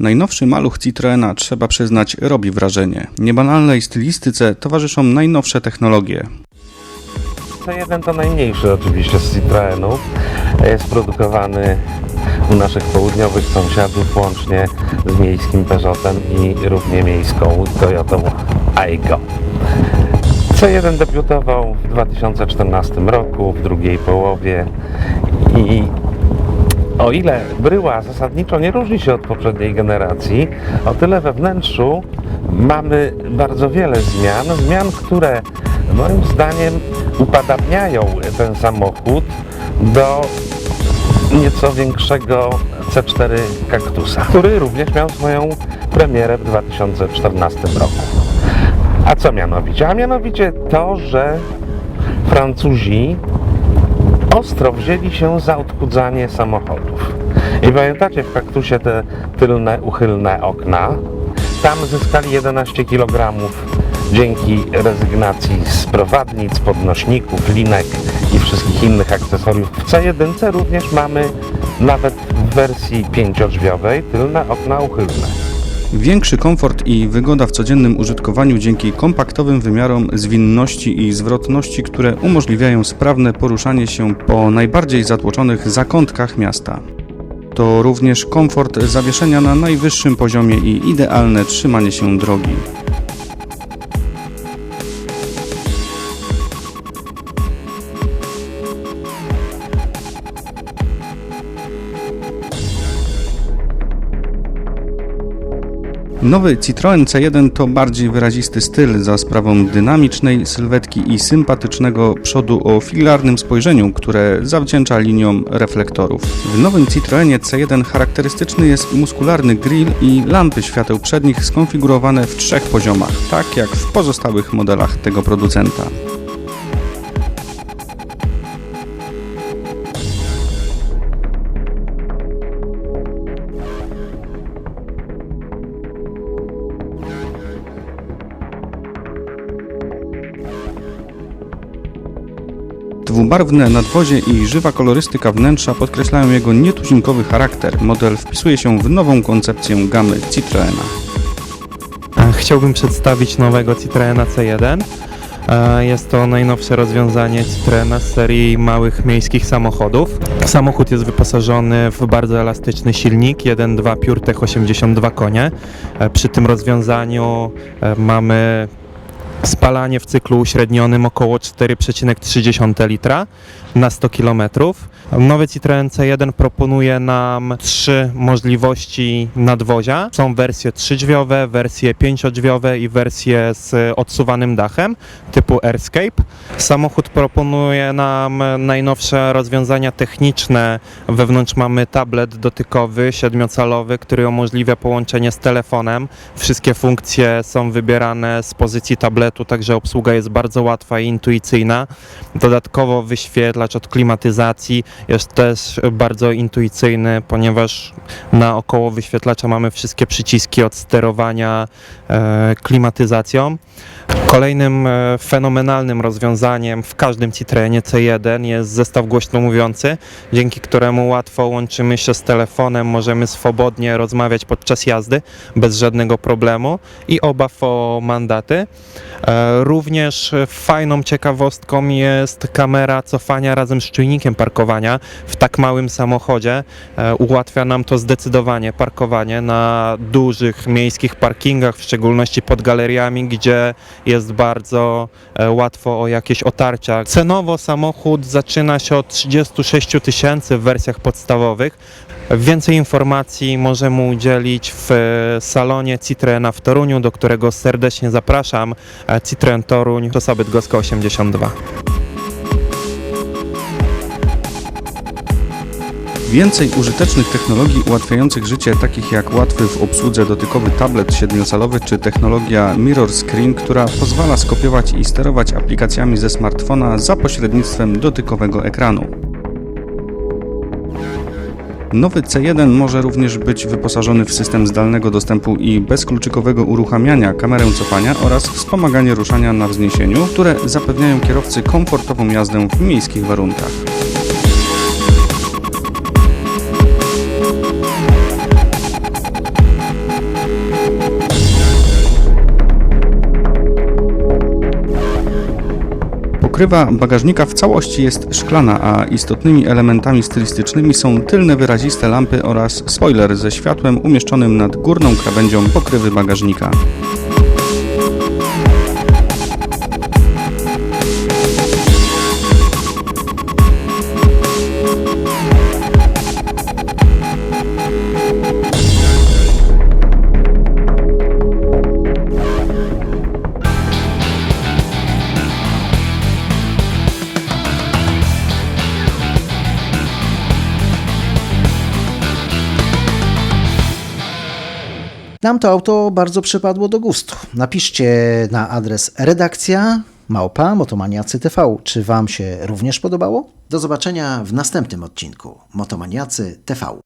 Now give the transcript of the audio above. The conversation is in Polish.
Najnowszy maluch Citroena, trzeba przyznać, robi wrażenie. Niebanalnej stylistyce towarzyszą najnowsze technologie. C1 to najmniejszy oczywiście z Citroenów. Jest produkowany u naszych południowych sąsiadów łącznie z miejskim Peugeotem i równie miejską Toyotą Aygo. C1 debiutował w 2014 roku, w drugiej połowie i o ile bryła zasadniczo nie różni się od poprzedniej generacji, o tyle we wnętrzu mamy bardzo wiele zmian, zmian, które moim zdaniem upadabniają ten samochód do nieco większego C4 Cactusa, który również miał swoją premierę w 2014 roku. A co mianowicie? A mianowicie to, że Francuzi ostro wzięli się za odchudzanie samochodów. I pamiętacie w kaktusie te tylne, uchylne okna? Tam zyskali 11 kg dzięki rezygnacji z prowadnic, podnośników, linek i wszystkich innych akcesoriów. W C1 również mamy nawet w wersji pięciodrzwiowej tylne okna uchylne. Większy komfort i wygoda w codziennym użytkowaniu dzięki kompaktowym wymiarom zwinności i zwrotności, które umożliwiają sprawne poruszanie się po najbardziej zatłoczonych zakątkach miasta. To również komfort zawieszenia na najwyższym poziomie i idealne trzymanie się drogi. Nowy Citroen C1 to bardziej wyrazisty styl za sprawą dynamicznej sylwetki i sympatycznego przodu o filarnym spojrzeniu, które zawdzięcza liniom reflektorów. W nowym Citroenie C1 charakterystyczny jest muskularny grill i lampy świateł przednich skonfigurowane w trzech poziomach, tak jak w pozostałych modelach tego producenta. Dwubarwne nadwozie i żywa kolorystyka wnętrza podkreślają jego nietuzinkowy charakter. Model wpisuje się w nową koncepcję gamy Citroena. E, Chciałbym przedstawić nowego Citroena C1. E, Jest to najnowsze rozwiązanie Citroena z serii małych miejskich samochodów. Samochód jest wyposażony w bardzo elastyczny silnik 1.2 PureTech 82 konie. E, Przy tym rozwiązaniu mamy spalanie w cyklu uśrednionym około 4,3 litra na 100 km. Nowy Citroen C1 proponuje nam trzy możliwości nadwozia. Są wersje trzydrzwiowe, wersje pięciodrzwiowe i wersje z odsuwanym dachem typu Airscape. Samochód proponuje nam najnowsze rozwiązania techniczne. Wewnątrz mamy tablet dotykowy, siedmiocalowy, który umożliwia połączenie z telefonem. Wszystkie funkcje są wybierane z pozycji tabletu, także obsługa jest bardzo łatwa i intuicyjna. Dodatkowo wyświetlacz od klimatyzacji jest też bardzo intuicyjny, ponieważ naokoło wyświetlacza mamy wszystkie przyciski od sterowania e, klimatyzacją. Kolejnym e, fenomenalnym rozwiązaniem w każdym Citroenie C1 jest zestaw głośno mówiący, dzięki któremu łatwo łączymy się z telefonem, możemy swobodnie rozmawiać podczas jazdy bez żadnego problemu i obaw o mandaty. E, Również fajną ciekawostką jest kamera cofania razem z czujnikiem parkowania w tak małym samochodzie. E, Ułatwia nam to zdecydowanie parkowanie na dużych miejskich parkingach, w szczególności pod galeriami, gdzie jest bardzo e, łatwo o jakieś otarcia. Cenowo samochód zaczyna się od 36 000 tysięcy w wersjach podstawowych. Więcej informacji możemy udzielić w e, salonie Citroena w Toruniu, do którego serdecznie zapraszam. E, Citroen Toruń, Czosa Bydgoska 82. Więcej użytecznych technologii ułatwiających życie, takich jak łatwy w obsłudze dotykowy tablet siedmiocalowy czy technologia Mirror Screen, która pozwala skopiować i sterować aplikacjami ze smartfona za pośrednictwem dotykowego ekranu. Nowy C1 może również być wyposażony w system zdalnego dostępu i bezkluczykowego uruchamiania, kamerę cofania oraz wspomaganie ruszania na wzniesieniu, które zapewniają kierowcy komfortową jazdę w miejskich warunkach. Pokrywa bagażnika w całości jest szklana, a istotnymi elementami stylistycznymi są tylne wyraziste lampy oraz spoiler ze światłem umieszczonym nad górną krawędzią pokrywy bagażnika. Nam to auto bardzo przypadło do gustu. Napiszcie na adres redakcja małpa motomaniacy TV. Czy Wam się również podobało? Do zobaczenia w następnym odcinku Motomaniacy TV.